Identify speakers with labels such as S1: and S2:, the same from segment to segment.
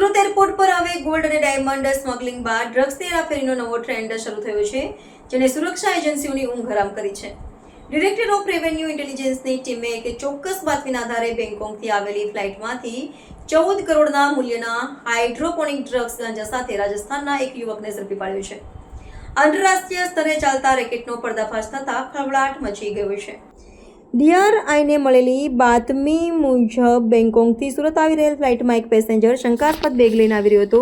S1: Surat airport પર હવે gold અને ડાયમંડ સ્મગલિંગ બાદ ડ્રગ્સ હેરાફેરીનો નવો ટ્રેન્ડ શરૂ થયો છે, જેને સુરક્ષા એજન્સીઓની ઊંઘ હરામ કરી છે. ડિરેક્ટર ઓફ રેવન્યુ ઇન્ટેલિજન્સની ટીમે એક ચોક્કસ બાતમીના આધારે બેંગકોકથી આવેલી ફ્લાઇટમાંથી ચૌદ કરોડના મૂલ્યના હાઇડ્રોપોનિક ડ્રગ્સ ગાંજા સાથે રાજસ્થાનના એક યુવકને ઝડપી પાડ્યો છે. આંતરરાષ્ટ્રીય સ્તરે ચાલતા રેકેટનો પર્દાફાશ થતાં ખળભળાટ મચી ગયો છે. ડીઆરઆઈને મળેલી બાતમી મુજબ બેંગકોકથી સુરત આવી રહેલ ફ્લાઇટમાં એક પેસેન્જર શંકાસ્પદ બેગ લઈને આવી રહ્યો હતો.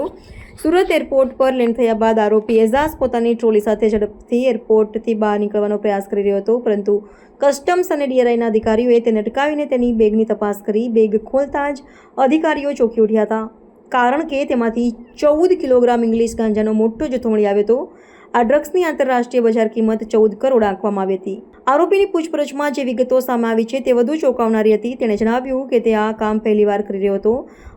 S1: સુરત એરપોર્ટ પર લેન્ડ થયા બાદ આરોપી એઝાઝ પોતાની ટ્રોલી સાથે ઝડપથી એરપોર્ટથી બહાર નીકળવાનો પ્રયાસ કરી રહ્યો હતો, પરંતુ કસ્ટમ્સ અને ડીઆરઆઈના અધિકારીઓએ તેને અટકાવીને તેની બેગની તપાસ કરી બેગ ખોલતા જ અધિકારીઓ ચોંકી ઉઠ્યા હતા. કારણ કે તેમાંથી ચૌદ કિલોગ્રામ ઇંગ્લિશ ગાંજાનો મોટો જથ્થો મળી આવ્યો હતો. આ ડ્રગ્સની આંતરરાષ્ટ્રીય બજાર કિંમત ચૌદ કરોડ આંકવામાં આવી હતી. આરોપીની પૂછપરછમાં જે વિગતો સામે આવી છે તે વધુ ચોંકાવનારી હતી. તેણે જણાવ્યું કે તે આ કામ પહેલીવાર કરી રહ્યો હતો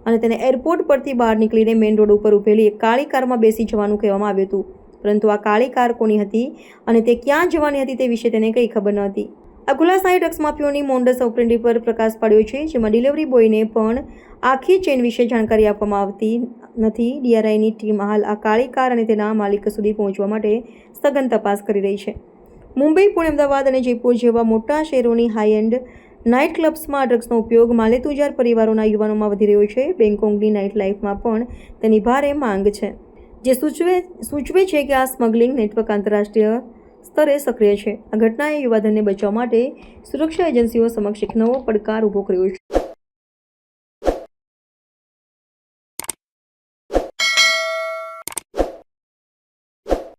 S1: અને તેને એરપોર્ટ પરથી બહાર નીકળીને મેઇન રોડ ઉપર ઊભેલી એક કાળી કારમાં બેસી જવાનું કહેવામાં આવ્યું હતું. પરંતુ આ કાળી કાર કોની હતી અને તે ક્યાં જવાની હતી તે વિશે તેને કંઈ ખબર ન હતી. આ ખુલાસાએ ડ્રગ્સ માફિયોની મોન્ડસ ઓપરેન્ડી પર પ્રકાશ પાડ્યો છે, જેમાં ડિલિવરી બોયને પણ આખી ચેન વિશે જાણકારી આપવામાં આવતી નથી. ડીઆરઆઈની ટીમ હાલ આ કાળી કાર અને તેના માલિક સુધી પહોંચવા માટે સઘન તપાસ કરી રહી છે. મુંબઈ, પુણે, અમદાવાદ અને જયપુર જેવા મોટા શહેરોની હાઈ એન્ડ નાઇટ ક્લબ્સમાં ડ્રગ્સનો ઉપયોગ માલેતુજાર પરિવારોના યુવાનોમાં વધી રહ્યો છે. બેંગકોંગની નાઇટ લાઇફમાં પણ તેની ભારે માંગ છે. જે સૂચવે સૂચવે છે કે આ સ્મગલિંગ નેટવર્ક આંતરરાષ્ટ્રીય સ્તરે સક્રિય છે. આ ઘટનાએ યુવાધનને બચાવવા માટે સુરક્ષા એજન્સીઓ સમક્ષ એક નવો પડકાર ઊભો કર્યો છે.